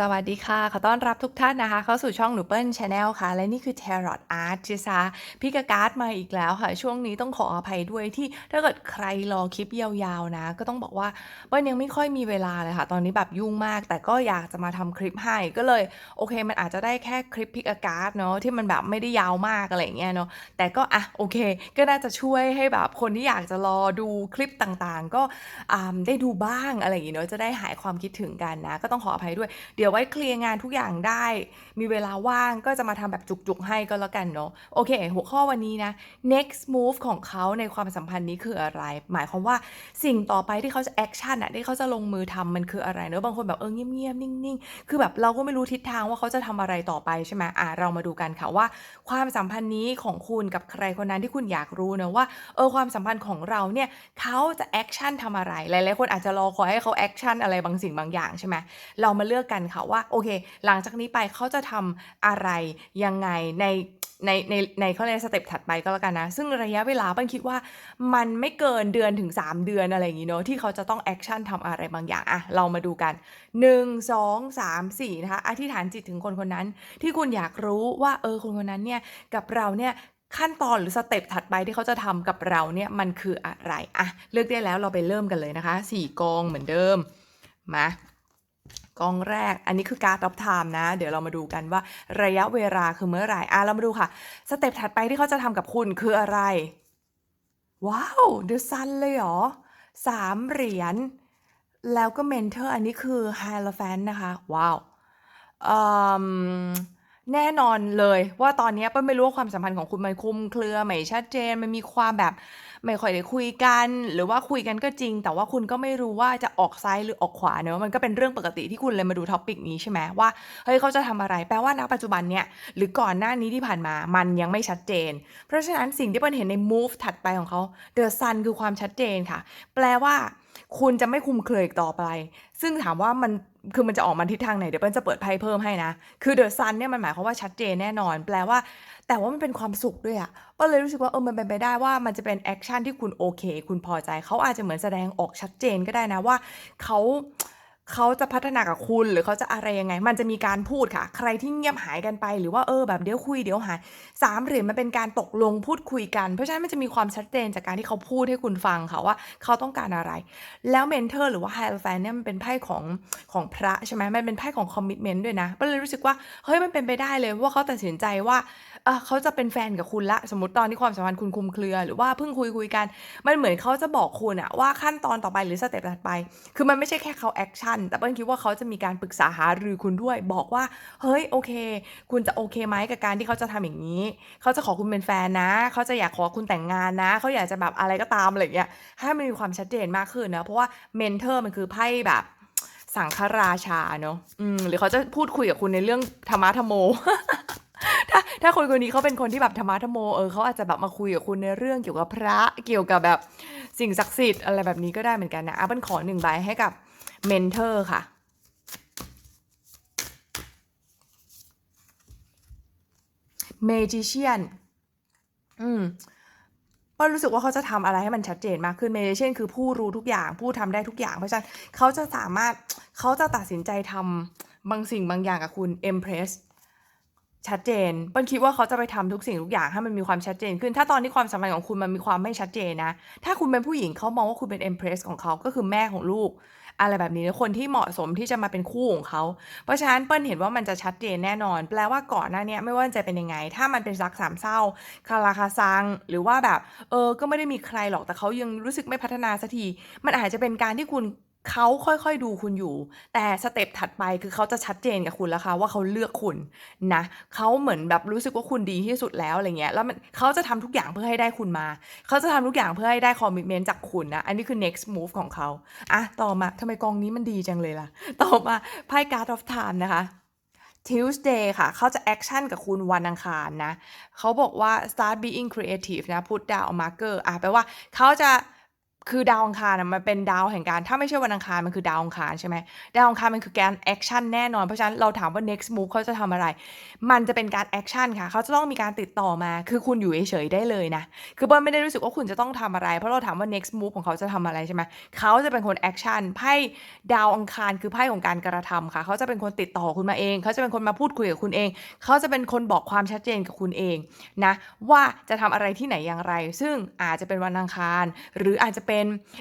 สวัสดีค่ะ ขอต้อนรับทุกท่านนะคะ เข้าสู่ช่องหนูเปิ้ลชาแนลค่ะ และนี่คือ Tarot Art จิซาพี่กการ์ดมาอีกแล้วค่ะ ช่วงนี้ต้องขออภัยด้วยที่ถ้าเกิดใครรอคลิปยาวๆนะ ก็ต้องบอกว่าเปิ้ลยังไม่ค่อยมีเวลาเลยค่ะ ตอนนี้แบบยุ่งมาก แต่ก็อยากจะมาทำคลิปให้ก็เลย โอเค มันอาจจะได้แค่คลิปพิกการ์ดเนาะที่มันแบบไม่ได้ยาวมากอะไรเงี้ยเนาะแต่ก็อะโอเค ก็น่าจะช่วยให้แบบคนที่อยากจะรอดูคลิปต่างๆ ก็ได้ดูบ้างอะไรอย่างเงี้ยเนาะจะได้หายความคิดถึงกันนะ ก็ต้องขออภัยด้วยเดี๋ยวดี๋ยวไว้เคลียร์งานทุกอย่างได้ มีเวลาว่างก็จะมาทำแบบจุกๆให้ก็แล้วกันเนาะโอเค หัวข้อวันนี้นะ next move ของเขาในความสัมพันธ์นี้คืออะไร หมายความว่าสิ่งต่อไปที่เขาจะ action อะที่เขาจะลงมือทำมันคืออะไรเนอะบางคนแบบเออเงียบๆนิ่งๆ คือแบบเราก็ไม่รู้ทิศทางว่าเขาจะทำอะไรต่อไปใช่ไหมอะเรามาดูกันค่ะว่า ความสัมพันธ์นี้ของคุณกับใครคนนั้นที่คุณอยากรู้นะว่าเออความสัมพันธ์ของเราเนี่ยเขาจะ action ทำอะไรหลายๆคนอาจจะรอคอยให้เขา action อะไรบางสิ่งบางอย่างใช่ไหมเรามาเลือกกันค่ะว่าโอเค หลังจากนี้ไปเขาจะทำอะไรยังไงในในในในเขาเรียกสเต็ปถัดไปก็แล้วกันนะ ซึ่งระยะเวลาปันคิดว่ามันไม่เกินเดือนถึง 3 เดือนอะไรอย่างงี้เนาะที่เขาจะต้องแอคชั่นทำอะไรบางอย่างอะเรามาดูกัน 1 2 3 4นะคะอธิษฐานจิตถึงคนคนนั้น ที่คุณอยากรู้ว่าเออคนคนนั้นเนี่ยกับเราเนี่ยขั้นตอนหรือสเต็ปถัดไปที่เขาจะทำกับเราเนี่ยมันคืออะไรอะเลือกได้แล้วเราไปเริ่มกันเลยนะคะ 4 กองเหมือนเดิมมา กองแรก อันนี้คือการ์ดรับไทม์นะ เดี๋ยวเรามาดูกันว่าระยะเวลาคือเมื่อไหร่ อะ เรามาดูค่ะ สเต็ปถัดไปที่เขาจะทำกับคุณคืออะไร ว้าว เดอะซันเลยเหรอสามเหรียญ แล้วก็เมนเทอร์ อันนี้คือไฮลแฟนนะคะ ว้าวอืม แน่นอนเลยว่าตอนนี้เป้นไม่รู้ว่าความสัมพันธ์ของคุณมันคลุมเครือไม่ชัดเจนมันมีความแบบไม่ค่อยได้คุยกัน หรือว่าคุยกันก็จริง แต่ว่าคุณก็ไม่รู้ว่าจะออกซ้ายหรือออกขวาเนอะมันก็เป็นเรื่องปกติที่คุณเลยมาดูท็อปิกนี้ใช่ไหมว่าเฮ้ยเขาจะทำอะไรแปลว่าณปัจจุบันเนี่ยหรือก่อนหน้านี้ที่ผ่านมามันยังไม่ชัดเจน เพราะฉะนั้นสิ่งที่เปิ้ลเห็นใน move ถัดไปของเขา The Sun คือความชัดเจนค่ะ แปลว่า คุณจะไม่คุมเครืออีกต่อไป ซึ่งถามว่ามัน คือมันจะออกมาทิศทางไหนเดี๋ยวเปิ้ลจะเปิดไพ่เพิ่มให้นะ คือเดอะซันเนี่ยมันหมายความว่าชัดเจนแน่นอน แปลว่า แต่ว่ามันเป็นความสุขด้วยอะเปิ้ลเลยรู้สึกว่าเออมันเป็นไปได้ว่ามันจะเป็นแอคชั่นที่คุณโอเค คุณพอใจเขาอาจจะเหมือนแสดงออกชัดเจนก็ได้นะว่าเขา เขาจะพัฒนากับคุณหรือเขาจะอะไรยังไง มันจะมีการพูดค่ะ ใครที่เงียบหายกันไป หรือว่าเออแบบเดี๋ยวคุยเดี๋ยวหายสามเหรียญมันเป็นการตกลงพูดคุยกัน เพราะฉะนั้นมันจะมีความชัดเจนจากการที่เขาพูดให้คุณฟังค่ะว่าเขาต้องการอะไร แล้วเมนเทอร์หรือว่าไฮแฟนเนี่ยมันเป็นไพ่ของของพระใช่ไหมมันเป็นไพ่ของคอมมิชเมนต์ด้วยนะก็เลยรู้สึกว่าเฮ้ยมันเป็นไปได้เลยว่าเขาตัดสินใจว่า เออเขาจะเป็นแฟนกับคุณละ สมมติตอนที่ความสัมพันธ์คุณคุมเครือ หรือว่าเพิ่งคุยคุยกัน มันเหมือนเขาจะบอกคุณอะว่าขั้นตอนต่อไปหรือสเต็ปถัดไป คือมันไม่ใช่แค่เขาแอคชั่น แต่เปิ้ลคิดว่าเขาจะมีการปรึกษาหารือคุณด้วย บอกว่า เฮ้ยโอเค คุณจะโอเคไหมกับการที่เขาจะทำอย่างนี้ เขาจะขอคุณเป็นแฟนนะ เขาจะอยากขอคุณแต่งงานนะ เขาอยากจะแบบอะไรก็ตามอะไรเงี้ย ให้มันมีความชัดเจนมากขึ้นนะ เพราะว่าเมนเทอร์มันคือไพ่แบบสังฆราชาเนาะ อืม หรือเขาจะพูดคุยกับคุณในเรื่องธรรมะธรรมโม ถ้าถ้าคนคนนี้เขาเป็นคนที่แบบธรรมะธรรโมเออเขาอาจจะแบบมาคุยกับคุณในเรื่องเกี่ยวกับพระเกี่ยวกับแบบสิ่งศักดิ์สิทธิ์อะไรแบบนี้ก็ได้เหมือนกันนะอะเป็นขอหนึ่งใบให้กับเมนเทอร์ค่ะเมจิเชียนอืมก็รู้สึกว่าเขาจะทำอะไรให้มันชัดเจนมากขึ้นเมจิเชียนคือผู้รู้ทุกอย่างผู้ทำได้ทุกอย่าง เพราะฉะนั้นเขาจะสามารถเขาจะตัดสินใจทำบางสิ่งบางอย่างกับคุณเอ็มเพรส ชัดเจนเปิ้ลคิดว่าเขาจะไปทำทุกสิ่งทุกอย่างให้มันมีความชัดเจนขึ้น ถ้าตอนที่ความสัมพันธ์ของคุณมันมีความไม่ชัดเจนนะ ถ้าคุณเป็นผู้หญิงเขามองว่าคุณเป็นเอ็มเพรสของเขาก็คือแม่ของลูก อะไรแบบนี้คนที่เหมาะสมที่จะมาเป็นคู่ของเขา เพราะฉะนั้นเปิ้ลเห็นว่ามันจะชัดเจนแน่นอน แปลว่าก่อนหน้านี้ไม่ว่าจะเป็นยังไง ถ้ามันเป็นรักสามเศร้าคาราคาซัง หรือว่าแบบ เออ ก็ไม่ได้มีใครหรอกแต่เขายังรู้สึกไม่พัฒนาสักที มันอาจจะเป็นการที่คุณ เขาค่อยๆดูคุณอยู่ แต่สเต็ปถัดไปคือเขาจะชัดเจนกับคุณแล้วค่ะว่าเขาเลือกคุณนะเขาเหมือนแบบรู้สึกว่าคุณดีที่สุดแล้วอะไรเงี้ยแล้วมันเขาจะทำทุกอย่างเพื่อให้ได้คุณมา เขาจะทำทุกอย่างเพื่อให้ได้คอมมิชเมนต์จากคุณนะ อันนี้คือ next move ของเขาอะต่อมาทำไมกองนี้มันดีจังเลยล่ะ ต่อมาไพ่ card of time นะคะ Tuesday ค่ะ เขาจะแอคชั่นกับคุณวันอังคารนะ เขาบอกว่า start being creative นะ put down marker อะแปลว่าเขาจะ คือดาวอังคารนะมันเป็นดาวแห่งการ ถ้าไม่ใช่วันอังคารมันคือดาวอังคารใช่ไหมดาวอังคารมันคือการแอคชั่นแน่นอน เพราะฉะนั้นเราถามว่า next move เขาจะทำอะไร มันจะเป็นการแอคชั่นค่ะเขาจะต้องมีการติดต่อมา คือคุณอยู่เฉยๆได้เลยนะ คือเบิ้ลไม่ได้รู้สึกว่าคุณจะต้องทำอะไร เพราะเราถามว่า next move ของเขาจะทำอะไรใช่ไหมเขาจะเป็นคนแอคชั่นไพ่ดาวอังคารคือไพ่ของการกระทำค่ะ เขาจะเป็นคนติดต่อคุณมาเองเขาจะเป็นคนมาพูดคุยกับคุณเอง เขาจะเป็นคนบอกความชัดเจนกับคุณเองนะว่าจะทำอะไรที่ไหนอย่างไร ซึ่งอาจจะเป็นวันอังคาร หรืออาจจะเป็น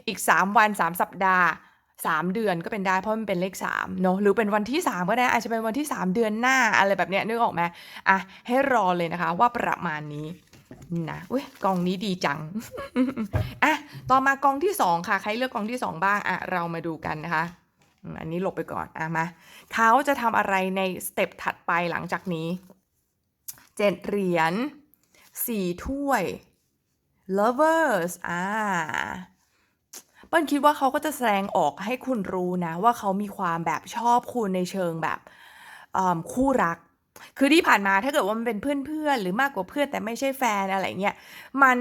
อีก 3 วัน 3 สัปดาห์ 3 เดือนก็เป็นได้เพราะมันเป็นเลข3เนอะหรือเป็นวันที่ 3 ก็ได้อาจจะเป็นวันที่ 3 เดือนหน้าอะไรแบบเนี้ยนึกออกไหมอะให้รอเลยนะคะว่าประมาณนี้นะอุ้ยกองนี้ดีจังอะต่อมากองที่ 2 ค่ะ ใครเลือกกองที่ 2 บ้างอะเรามาดูกันนะคะอันนี้หลบไปก่อนอะมาเขาจะทำอะไรในสเต็ปถัดไปหลังจากนี้เจ็ดเหรียญสี่ถ้วย lovers อ่า เปิ้ลคิดว่าเขาก็จะแสดงออกให้คุณรู้นะ ว่าเขามีความแบบชอบคุณในเชิงแบบเอิ่มคู่รัก คือที่ผ่านมาถ้าเกิดว่ามันเป็นเพื่อนๆ หรือมากกว่าเพื่อนแต่ไม่ใช่แฟนอะไรเงี้ยมัน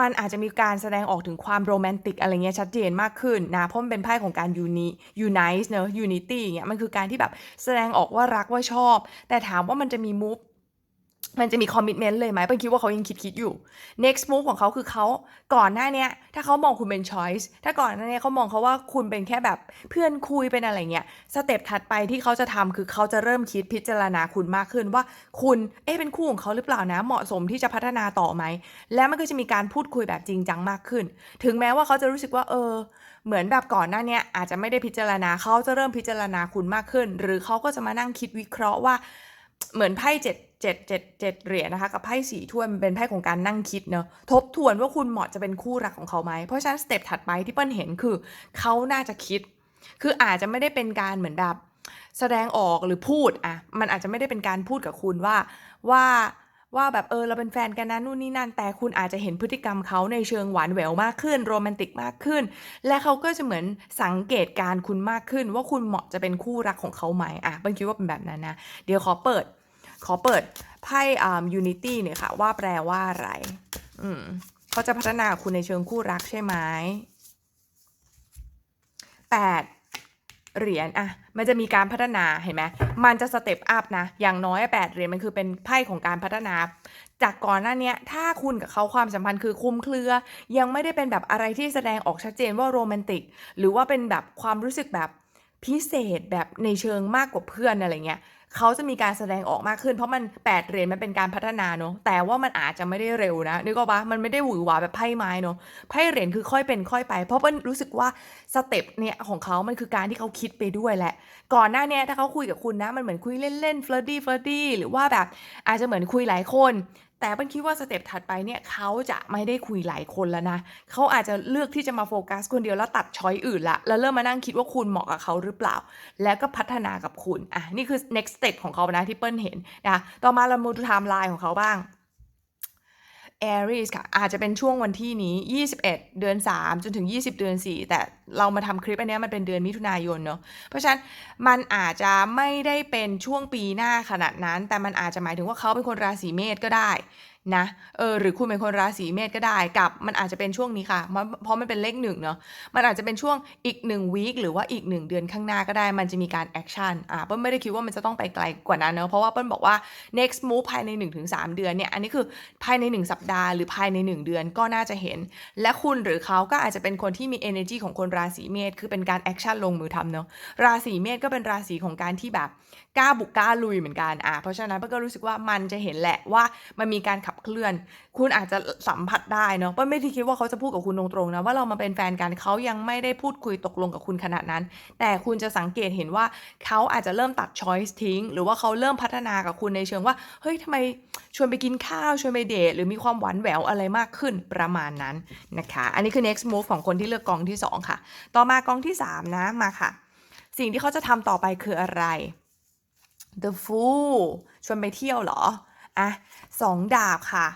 มันอาจจะมีการแสดงออกถึงความโรแมนติกอะไรเงี้ยชัดเจนมากขึ้นนะ เพราะมันเป็นไพ่ของการยูนิยูไนส์เนอะยูนิตี้เงี้ยมันคือการที่แบบแสดงออกว่ารักว่าชอบ แต่ถามว่ามันจะมีมูฟ มันจะมีคอมมิ t เมนต์เลยไหมเปิ้ลคิดว่าเขายังคิดคิดอยู่ next move ของเขาคือเขาก่อนหน้าเนี้ยถ้าเขามองคุณเป็น choice ถ้าก่อนหน้าเนี้ยเขามองเขาว่าคุณเป็นแค่แบบเพื่อนคุยเป็นอะไรเงี้ยสเต็ปถัดไปที่เขาจะทำคือเขาจะเริ่มคิดพิจารณาคุณมากขึ้นว่าคุณเอ๊ะเป็นคู่ของเขาหรือเปล่านะ เหมาะสมที่จะพัฒนาต่อไหม และมันก็จะมีการพูดคุยแบบจริงจังมากขึ้น ถึงแม้ว่าเขาจะรู้สึกว่าเออ เหมือนแบบก่อนหน้าเนี้ยอาจจะไม่ได้พิจารณาเขาจะเริ่มพิจารณาคุณมากขึ้น หรือเขาก็จะมานั่งคิดวิเคราะห์ว่า เหมือนไพ่เจ็ดเจ็ดเจ็ดเจ็ดเหรียญนะคะกับไพ่สีถ้วยมันเป็นไพ่ของการนั่งคิดเนอะทบทวนว่าคุณเหมาะจะเป็นคู่รักของเขาไหมเพราะฉะนั้นสเต็ปถัดไปที่เปิ้ลเห็นคือเขาน่าจะคิด คืออาจจะไม่ได้เป็นการเหมือนแบบแสดงออกหรือพูดอะมันอาจจะไม่ได้เป็นการพูดกับคุณว่าว่า ว่าแบบเออเราเป็นแฟนกันนะนู่นนี่นั่น แต่คุณอาจจะเห็นพฤติกรรมเขาในเชิงหวานแหววมากขึ้นโรแมนติกมากขึ้น และเขาก็จะเหมือนสังเกตการคุณมากขึ้น ว่าคุณเหมาะจะเป็นคู่รักของเขาไหมอะเปิ้ลคิดว่าเป็นแบบนั้นนะ เดี๋ยวขอเปิด ขอเปิดไพ่อ่า Unity เนี่ยค่ะ ว่าแปลว่าอะไร อืมเขาจะพัฒนาคุณในเชิงคู่รักใช่ไหมแปด เหรียญอะมันจะมีการพัฒนาเห็นไหมมันจะสเต็ปอัพนะ อย่างน้อยแปดเหรียญมันคือเป็นไพ่ของการพัฒนา จากก่อนหน้านี้ถ้าคุณกับเขาความสัมพันธ์คือคุ้มเครือ ยังไม่ได้เป็นแบบอะไรที่แสดงออกชัดเจนว่าโรแมนติก หรือว่าเป็นแบบความรู้สึกแบบพิเศษแบบในเชิงมากกว่าเพื่อนอะไรเงี้ย เขาจะมีการแสดงออกมากขึ้น เพราะมัน8เหรียญมันเป็นการพัฒนาเนาะแต่ว่ามันอาจจะไม่ได้เร็วนะนึกออกปะมันไม่ได้หวือหวาแบบไพ่ไม้เนาะไพ่เหรียญคือค่อยเป็นค่อยไป เพราะมันรู้สึกว่าสเต็ปเนี่ยของเขามันคือการที่เขาคิดไปด้วยแหละ ก่อนหน้านี้ถ้าเขาคุยกับคุณนะมันเหมือนคุยเล่นๆเฟลดี้เฟลดี้หรือว่าแบบอาจจะเหมือนคุยหลายคน แต่เป็นคิดว่าสเต็ปถัดไปเนี่ยเขาจะไม่ได้คุยหลายคนแล้วนะ เขาอาจจะเลือกที่จะมาโฟกัสคนเดียวแล้วตัดช้อยอื่นละ แล้วเริ่มมานั่งคิดว่าคุณเหมาะกับเขาหรือเปล่า แล้วก็พัฒนากับคุณ อะ นี่คือ next step ของเขานะที่เปิ้ลเห็นนะ ต่อมาเรามาดูไทม์ไลน์ของเขาบ้าง Aries ค่ะ อาจจะเป็นช่วงวันที่นี้ 21 เดือน 3 จนถึง 20 เดือน 4 แต่เรามาทำคลิปอันนี้มันเป็นเดือนมิถุนายนเนาะเพราะฉะนั้นมันอาจจะไม่ได้เป็นช่วงปีหน้าขนาดนั้น แต่มันอาจจะหมายถึงว่าเขาเป็นคนราศีเมษก็ได้ นะเออหรือคุณเป็นคนราศีเมษก็ได้กับมันอาจจะเป็นช่วงนี้ค่ะมันเพราะมันเป็นเลขหนึ่งเนาะมันอาจจะเป็นช่วงอีกหนึ่งวีคหรือว่าอีกหนึ่งเดือนข้างหน้าก็ได้ มันจะมีการแอคชั่นอ่าเปิ้ลไม่ได้คิดว่ามันจะต้องไปไกลกว่านั้นเนาะเพราะว่าเปิ้ลบอกว่า next move ภายใน 1-3 เดือนเนี่ยอันนี้คือภายใน 1 สัปดาห์หรือภายใน 1 เดือนก็น่าจะเห็น และคุณหรือเขาก็อาจจะเป็นคนที่มี energy ของคนราศีเมษคือเป็นการแอคชั่นลงมือทำเนาะราศีเมษก็เป็นราศีของการที่แบบกล้าบุกกล้าลุยเหมือนกันอะเพราะฉะนั้นเปิ้ลก็รู้สึกว่ามันจะเห็นแหละว่ามันมีการขับเคลื่อน คุณอาจจะสัมผัสได้เนาะเปิ้ลไม่ได้คิดว่าเขาจะพูดกับคุณตรงๆนะว่าเรามาเป็นแฟนกันเขายังไม่ได้พูดคุยตกลงกับคุณขนาดนั้น แต่คุณจะสังเกตเห็นว่าเขาอาจจะเริ่มตัดช้อยส์ทิ้ง หรือว่าเขาเริ่มพัฒนากับคุณในเชิงว่าเฮ้ยทำไมชวนไปกินข้าวชวนไปเดทหรือมีความหวานแหววอะไรมากขึ้นประมาณนั้นนะคะ อันนี้คือ next move ของคนที่เลือกกองที่ 2 ค่ะ ต่อมากองที่ 3 นะมาค่ะ สิ่งที่เขาจะทำต่อไปคืออะไร The Fool ชวนไปเที่ยวเหรอ อะสองดาบค่ะ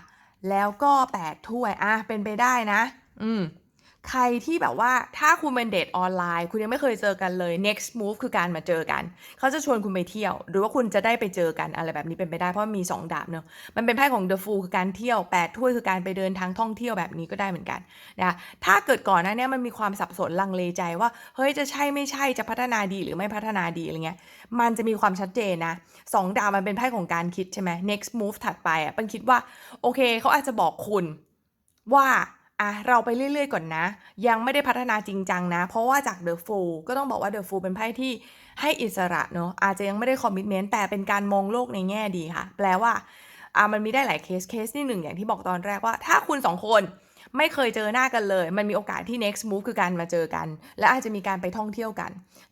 แล้วก็แปดถ้วย อะ เป็นไปได้นะ อืม ใครที่แบบว่าถ้าคุณเป็นเดทออนไลน์ คุณยังไม่เคยเจอกันเลย next move คือการมาเจอกัน เขาจะชวนคุณไปเที่ยว หรือว่าคุณจะได้ไปเจอกันอะไรแบบนี้เป็นไปได้เพราะมี 2 ดาบเนอะมันเป็นไพ่ของ the fool คือการเที่ยว8ถ้วยคือการไปเดินทางท่องเที่ยวแบบนี้ก็ได้เหมือนกันนะถ้าเกิดก่อนหน้านี้มันมีความสับสนลังเลใจว่าเฮ้ยจะใช่ไม่ใช่จะพัฒนาดีหรือไม่พัฒนาดีอะไรเงี้ยมันจะมีความชัดเจนนะสองดาวมันเป็นไพ่ของการคิดใช่ไหม next move ถัดไปอะปันคิดว่าโอเคเขาอาจจะบอกคุณว่า อะเราไปเรื่อยๆก่อนนะ ยังไม่ได้พัฒนาจริงจังนะ เพราะว่าจาก The Fool ก็ต้องบอกว่า The Fool เป็นไพ่ที่ให้อิสระเนอะอาจจะยังไม่ได้คอมมิชเมนต์แต่เป็นการมองโลกในแง่ดีค่ะ แปลว่าอะมันมีได้หลายเคสเคสที่หนึ่งอย่างที่บอกตอนแรกว่า ถ้าคุณสองคนไม่เคยเจอหน้ากันเลย มันมีโอกาสที่ next move คือการมาเจอกัน และอาจจะมีการไปท่องเที่ยวกัน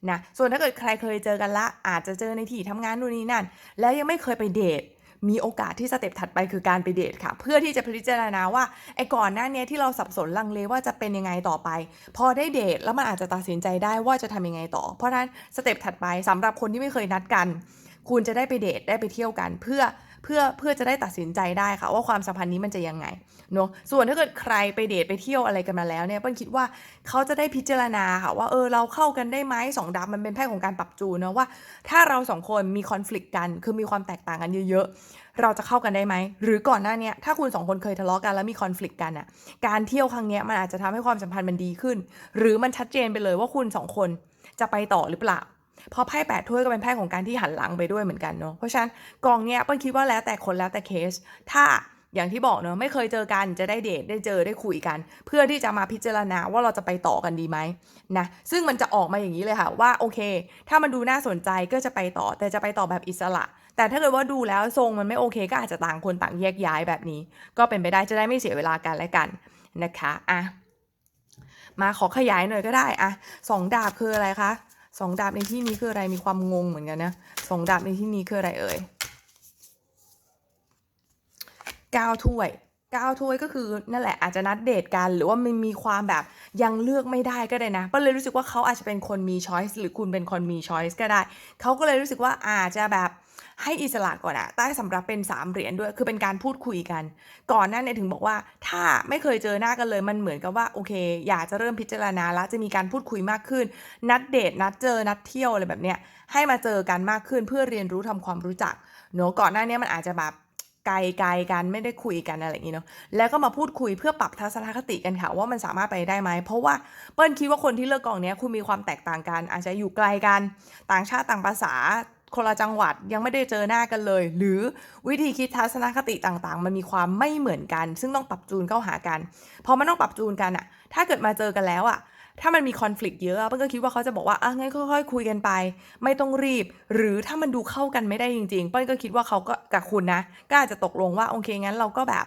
นะส่วนถ้าเกิดใครเคยเจอกันละอาจจะเจอในที่ทำงานนู่นนี่นั่น แล้วยังไม่เคยไปเดท มีโอกาสที่สเต็ปถัดไปคือการไปเดทค่ะ เพื่อที่จะพิจารณาว่าไอ้ก่อนหน้านี้ที่เราสับสนลังเลว่าจะเป็นยังไงต่อไป พอได้เดทแล้วมันอาจจะตัดสินใจได้ว่าจะทำยังไงต่อ เพราะฉะนั้นสเต็ปถัดไปสำหรับคนที่ไม่เคยนัดกัน คุณจะได้ไปเดทได้ไปเที่ยวกัน เพื่อ เพื่อเพื่อจะได้ตัดสินใจได้ค่ะ ว่าความสัมพันธ์นี้มันจะยังไงเนาะส่วนถ้าเกิดใครไปเดทไปเที่ยวอะไรกันมาแล้วเนี่ยเปิ้ลคิดว่าเขาจะได้พิจารณาค่ะว่าเออเราเข้ากันได้ไหมสองดาวมันเป็นไพ่ของการปรับจูนเนาะว่า ถ้าเราสองคนมีคอน FLICT กัน คือมีความแตกต่างกันเยอะๆ เราจะเข้ากันได้ไหม หรือก่อนหน้านี้ถ้าคุณสองคนเคยทะเลาะกันแล้วมีคอน FLICT กันอะการเที่ยวครั้งเนี้ยมันอาจจะทำให้ความสัมพันธ์มันดีขึ้น หรือมันชัดเจนไปเลยว่าคุณสองคนจะไปต่อหรือเปล่า พราะไพ่แปดถ้วยก็เป็นไพ่ของการที่หันหลังไปด้วยเหมือนกันเนาะเพราะฉะนั้นกองเนี้ยเปิ้ลคิดว่าแล้วแต่คนแล้วแต่เคส ถ้าอย่างที่บอกเนอะไม่เคยเจอกันจะได้เดทได้เจอได้คุยกัน เพื่อที่จะมาพิจารณาว่าเราจะไปต่อกันดีไหมนะซึ่งมันจะออกมาอย่างนี้เลยค่ะว่าโอเค ถ้ามันดูน่าสนใจก็จะไปต่อ แต่จะไปต่อแบบอิสระ แต่ถ้าเกิดว่าดูแล้วทรงมันไม่โอเค ก็อาจจะต่างคนต่างแยกย้ายแบบนี้ ก็เป็นไปได้จะได้ไม่เสียเวลากันและกันนะคะอะมาขอขยายหน่อยก็ได้อะสองดาบคืออะไรคะ สองดาบในที่นี้คืออะไรมีความงงเหมือนกันนะสองดาบในที่นี้คืออะไรเอ่ยก้าถ้วยก้าถ้วยก็คือนั่นแหละอาจจะนัดเดทกัน หรือว่ามันมีความแบบยังเลือกไม่ได้ก็ได้นะก็เลยรู้สึกว่าเขาอาจจะเป็นคนมีช้อยส์หรือคุณเป็นคนมีช้อยส์ก็ได้ เขาก็เลยรู้สึกว่าอาจจะแบบ ให้อิสระก่อนอะใต้สำรับเป็น3เหรียญด้วย คือเป็นการพูดคุยกัน ก่อนหน้าเนี่ยถึงบอกว่า ถ้าไม่เคยเจอหน้ากันเลย มันเหมือนกับว่าโอเค อยากจะเริ่มพิจารณาแล้วจะมีการพูดคุยมากขึ้น นัดเดทนัดเจอนัดเที่ยวอะไรแบบเนี้ยให้มาเจอกันมากขึ้นเพื่อเรียนรู้ทำความรู้จักเนอะก่อนหน้านี้มันอาจจะแบบไกลไกลกันไม่ได้คุยกันอะไรอย่างนี้เนาะแล้วก็มาพูดคุยเพื่อปรับทัศนคติกันค่ะ ว่ามันสามารถไปได้ไหม เพราะว่าเปิ้ลคิดว่าคนที่เลือกกองเนี้ยคุณมีความแตกต่างกัน อาจจะอยู่ไกลกัน ต่างชาติต่างภาษา คนละจังหวัดยังไม่ได้เจอหน้ากันเลย หรือวิธีคิดทัศนคติต่างๆ มันมีความไม่เหมือนกัน ซึ่งต้องปรับจูนเข้าหากันพอมันต้องปรับจูนกันอะถ้าเกิดมาเจอกันแล้วอะถ้ามันมีคอน FLICT เยอะเปิ้ลก็คิดว่าเขาจะบอกว่าอะงั้นค่อยๆคุยกันไป ไม่ต้องรีบ หรือถ้ามันดูเข้ากันไม่ได้จริงๆเปิ้ลก็คิดว่าเขาก็กับคุณนะ ก็อาจจะตกลงว่าโอเคงั้นเราก็แบบ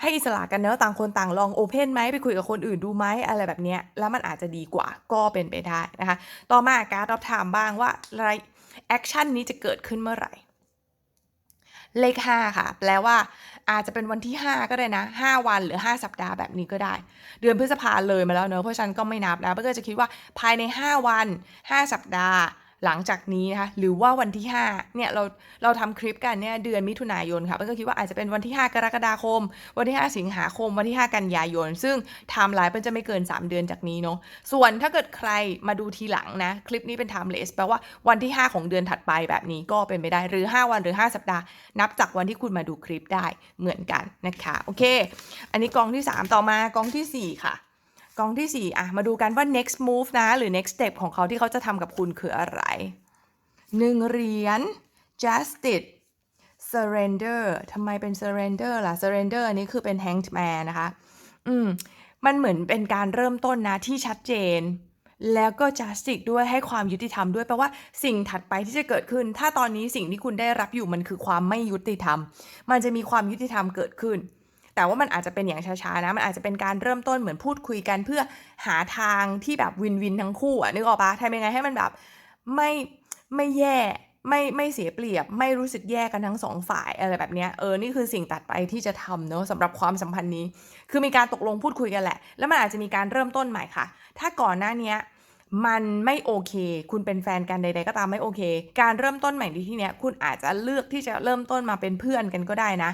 ให้อิสระกันเนอะต่างคนต่างลองโอเพนไหมไปคุยกับคนอื่นดูไหมอะไรแบบเนี้ยแล้วมันอาจจะดีกว่าก็เป็นไปได้นะคะ ต่อมาการรับถามบ้างว่าอะไร แอคชั่นนี้จะเกิดขึ้นเมื่อไหร่ เลข 5 ค่ะ แปลว่า อาจจะเป็นวันที่ 5 ก็ได้นะ 5 วันหรือ 5 สัปดาห์แบบนี้ก็ได้ เดือนพฤษภาเลยมาแล้วเนอะเพราะฉันก็ไม่นับแล้วเพื่อจะคิดว่าภายใน 5 วัน 5 สัปดาห์ หลังจากนี้นะคะหรือว่าวันที่ 5 เนี่ยเราเราทำคลิปกันเนี่ยเดือนมิถุนายนค่ะเพื่อนก็คิดว่าอาจจะเป็นวันที่ 5 กรกฎาคม วันที่ 5 สิงหาคม วันที่ 5 กันยายน ซึ่งไทม์ไลน์เปิ้ลจะไม่เกิน 3 เดือนจากนี้เนาะส่วนถ้าเกิดใครมาดูทีหลังนะคลิปนี้เป็น timeless แปลว่าวันที่ 5 ของเดือนถัดไปแบบนี้ก็เป็นไปได้หรือ 5 วันหรือ 5 สัปดาห์ นับจากวันที่คุณมาดูคลิปได้เหมือนกันนะคะโอเค อันนี้กองที่ 3 ต่อมากองทีสี่4 ค่ะ กองที่ 4 อะ มาดูกันว่า next move นะ หรือ next step ของเขาที่เขาจะทำกับคุณคืออะไรหนึ่งเหรียญ justice surrender ทำไมเป็น surrender ล่ะ surrender อันนี้คือเป็น hanged man นะคะ อืม มันเหมือนเป็นการเริ่มต้นนะที่ชัดเจน แล้วก็ justice ด้วยให้ความยุติธรรมด้วยแปลว่าสิ่งถัดไปที่จะเกิดขึ้น ถ้าตอนนี้สิ่งที่คุณได้รับอยู่มันคือความไม่ยุติธรรม มันจะมีความยุติธรรมเกิดขึ้น แต่ว่ามันอาจจะเป็นอย่างช้าๆนะ มันอาจจะเป็นการเริ่มต้นเหมือนพูดคุยกัน เพื่อหาทางที่แบบวินวินทั้งคู่อะนึกออกปะทำยังไงให้มันแบบไม่ไม่แย่ไม่ไม่เสียเปรียบไม่รู้สึกแย่กันทั้งสองฝ่ายอะไรแบบเนี้ยเออนี่คือสิ่งตัดไปที่จะทำเนอะสำหรับความสัมพันธ์นี้ คือมีการตกลงพูดคุยกันแหละ แล้วมันอาจจะมีการเริ่มต้นใหม่ค่ะ ถ้าก่อนหน้านี้มันไม่โอเค คุณเป็นแฟนกันใด ๆ ก็ตามไม่โอเค การเริ่มต้นใหม่ในที่นี้คุณอาจจะเลือกที่จะเริ่มต้นมาเป็นเพื่อนกันก็ได้นะ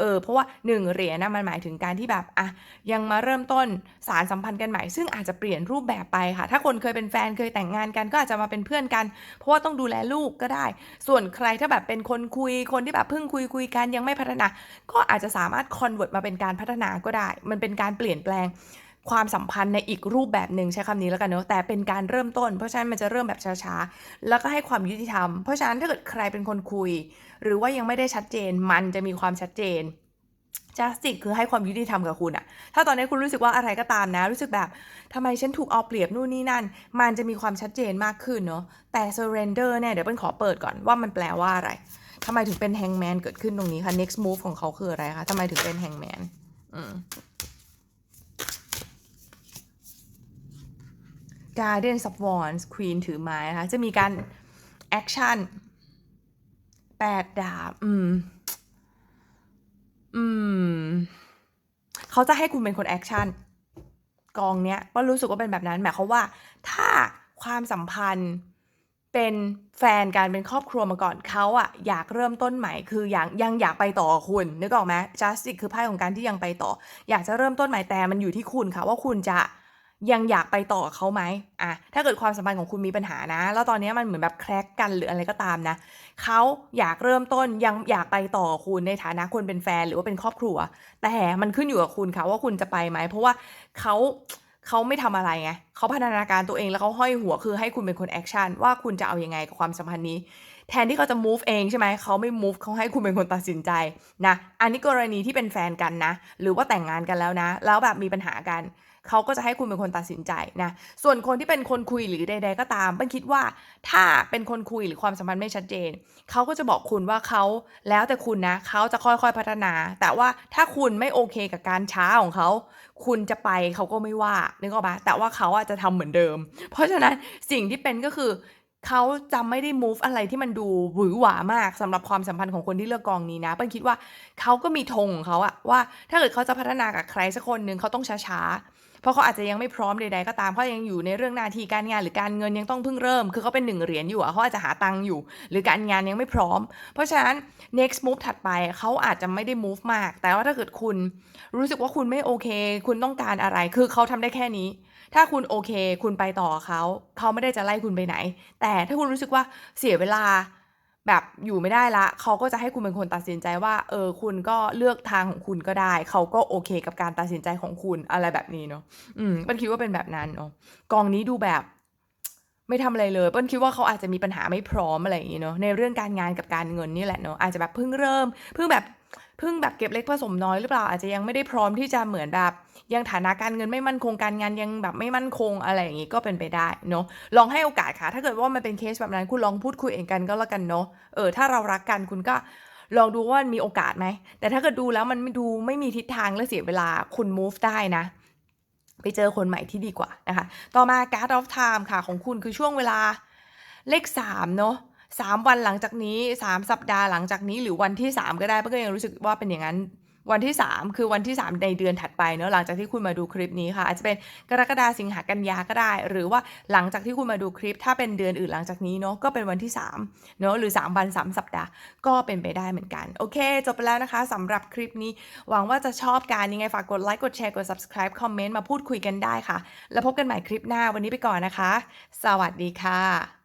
เออเพราะว่าหนึ่งเหรียญนะมันหมายถึงการที่แบบอะยังมาเริ่มต้นสารสัมพันธ์กันใหม่ ซึ่งอาจจะเปลี่ยนรูปแบบไปค่ะ ถ้าคนเคยเป็นแฟนเคยแต่งงานกันก็อาจจะมาเป็นเพื่อนกัน เพราะว่าต้องดูแลลูกก็ได้ ส่วนใครถ้าแบบเป็นคนคุยคนที่แบบเพิ่งคุยคุยกันยังไม่พัฒนา ก็อาจจะสามารถคอนเวิร์ตมาเป็นการพัฒนาก็ได้ มันเป็นการเปลี่ยนแปลง ความสัมพันธ์ในอีกรูปแบบหนึ่งใช้คำนี้แล้วกันเนอะแต่เป็นการเริ่มต้น เพราะฉะนั้นมันจะเริ่มแบบช้าๆ แล้วก็ให้ความยุติธรรม เพราะฉะนั้นถ้าเกิดใครเป็นคนคุย หรือว่ายังไม่ได้ชัดเจน มันจะมีความชัดเจน justice คือให้ความยุติธรรมกับคุณอะถ้าตอนนี้คุณรู้สึกว่าอะไรก็ตามนะ รู้สึกแบบทำไมฉันถูกเอาเปรียบนู่นนี่นั่น มันจะมีความชัดเจนมากขึ้นเนาะ แต่ surrender เนี่ยเดี๋ยวเป็นขอเปิดก่อนว่ามันแปลว่าอะไรทำไมถึงเป็น hangman เกิดขึ้นตรงนี้คะ next move ของเขาคืออะไรคะทำไมถึงเป็น hangman อืม Garden of Wands Queen ถือไม้นะคะ จะมีการ action แปดดาบ อืม อืม เขาจะให้คุณเป็นคนแอคชั่น กองเนี้ยก็รู้สึกว่าเป็นแบบนั้น หมายความว่า ถ้าความสัมพันธ์เป็นแฟนกันเป็นครอบครัวมาก่อนเขาอะอยากเริ่มต้นใหม่คืออยังยังอยากไปต่อคุณนึกออกไหม justice คือไพ่ของการที่ยังไปต่อ อยากจะเริ่มต้นใหม่แต่มันอยู่ที่คุณค่ะว่าคุณจะ ยังอยากไปต่อกับเขาไหมอะถ้าเกิดความสัมพันธ์ของคุณมีปัญหานะ แล้วตอนนี้มันเหมือนแบบแครกกันหรืออะไรก็ตามนะเขาอยากเริ่มต้นยังอยากไปต่อกับคุณในฐานะคนเป็นแฟนหรือว่าเป็นครอบครัว แต่มันขึ้นอยู่กับคุณค่ะว่าคุณจะไปไหม เพราะว่าเขาเขาไม่ทำอะไรไงเขาพัฒนาการตัวเองแล้วเขาห้อยหัวคือให้คุณเป็นคนแอคชั่นว่าคุณจะเอายังไงกับความสัมพันธ์นี้ แทนที่เขาจะ move เองใช่ไหมเขาไม่ move เขาให้คุณเป็นคนตัดสินใจนะ อันนี้กรณีที่เป็นแฟนกันนะ หรือว่าแต่งงานกันแล้วนะ แล้วแบบมีปัญหากัน เขาก็จะให้คุณเป็นคนตัดสินใจนะ ส่วนคนที่เป็นคนคุยหรือใด ๆ ก็ตามเป็นคิดว่าถ้าเป็นคนคุยหรือความสัมพันธ์ไม่ชัดเจน เขาก็จะบอกคุณว่าเขาแล้วแต่คุณนะ เขาจะค่อยๆพัฒนา แต่ว่าถ้าคุณไม่โอเคกับการช้าของเขา คุณจะไปเขาก็ไม่ว่า นึกออกปะแต่ว่าเขาอะจจะทำเหมือนเดิม เพราะฉะนั้นสิ่งที่เป็นก็คือเขาจะไม่ได้ move อะไรที่มันดูหวือหวามากสำหรับความสัมพันธ์ของคนที่เลือกกองนี้นะเปิ้ลคิดว่าเขาก็มีธงของเขาอะว่าถ้าเกิดเขาจะพัฒนากับใครสักคนหนึ่งเขาต้องช้าๆ เพราะเขาอาจจะยังไม่พร้อมใดๆก็ตามเขายังอยู่ในเรื่องหน้าที่การงานหรือการเงินยังต้องเพิ่งเริ่ม คือเขาเป็นหนึ่งเหรียญอยู่เขาอาจจะหาตังค์อยู่ หรือการงานยังไม่พร้อม เพราะฉะนั้น next move ถัดไปเขาอาจจะไม่ได้ move มาก แต่ว่าถ้าเกิดคุณรู้สึกว่าคุณไม่โอเค คุณต้องการอะไรคือเขาทำได้แค่นี้ ถ้าคุณโอเค คุณไปต่อเขาเขาไม่ได้จะไล่คุณไปไหน แต่ถ้าคุณรู้สึกว่าเสียเวลา แบบอยู่ไม่ได้ละเขาก็จะให้คุณเป็นคนตัดสินใจว่า เออคุณก็เลือกทางของคุณก็ได้ เขาก็โอเคกับการตัดสินใจของคุณอะไรแบบนี้เนาะอืมเปิ้ลคิดว่าเป็นแบบนั้นเนาะกองนี้ดูแบบไม่ทำอะไรเลยเปิ้ลคิดว่าเขาอาจจะมีปัญหาไม่พร้อมอะไรอย่างนี้เนาะในเรื่องการงานกับการเงินนี่แหละเนาะอาจจะแบบเพิ่งเริ่มเพิ่งแบบ เพิ่งแบบเก็บเล็กผสมน้อยหรือเปล่าอาจจะยังไม่ได้พร้อมที่จะเหมือนแบบยังฐานะการเงินไม่มั่นคงการงานยังแบบไม่มั่นคงอะไรอย่างงี้ก็เป็นไปได้เนาะลองให้โอกาสค่ะ ถ้าเกิดว่ามันเป็นเคสแบบนั้นคุณลองพูดคุยเองกันก็แล้วกันเนาะเออถ้าเรารักกันคุณก็ลองดูว่ามีโอกาสไหม แต่ถ้าเกิดดูแล้วมันดูไม่มีทิศทางและเสียเวลาคุณ move ได้นะไปเจอคนใหม่ที่ดีกว่านะคะ ต่อมา Guard of Time ค่ะของคุณคือช่วงเวลาเลข3เนาะ สามวันหลังจากนี้ 3 สัปดาห์หลังจากนี้หรือวันที่ 3 ก็ได้เพื่อก็ยังรู้สึกว่าเป็นอย่างนั้นวันที่ 3 คือวันที่ 3 ในเดือนถัดไปเนอะหลังจากที่คุณมาดูคลิปนี้ค่ะ อาจจะเป็นกรกฎาสิงหากันยาก็ได้ หรือว่าหลังจากที่คุณมาดูคลิป ถ้าเป็นเดือนอื่นหลังจากนี้เนาะก็เป็นวันที่3เนาะหรือ 3 วัน 3 สัปดาห์ก็เป็นไปได้เหมือนกัน โอเค จบไปแล้วนะคะสำหรับคลิปนี้ หวังว่าจะชอบการยังไงฝากกดไลค์กดแชร์กด subscribe คอมเมนต์มาพูดคุยกันได้ค่ะ แล้วพบกันใหม่คลิปหน้าวันนี้ไปก่อนนะคะ สวัสดีค่ะ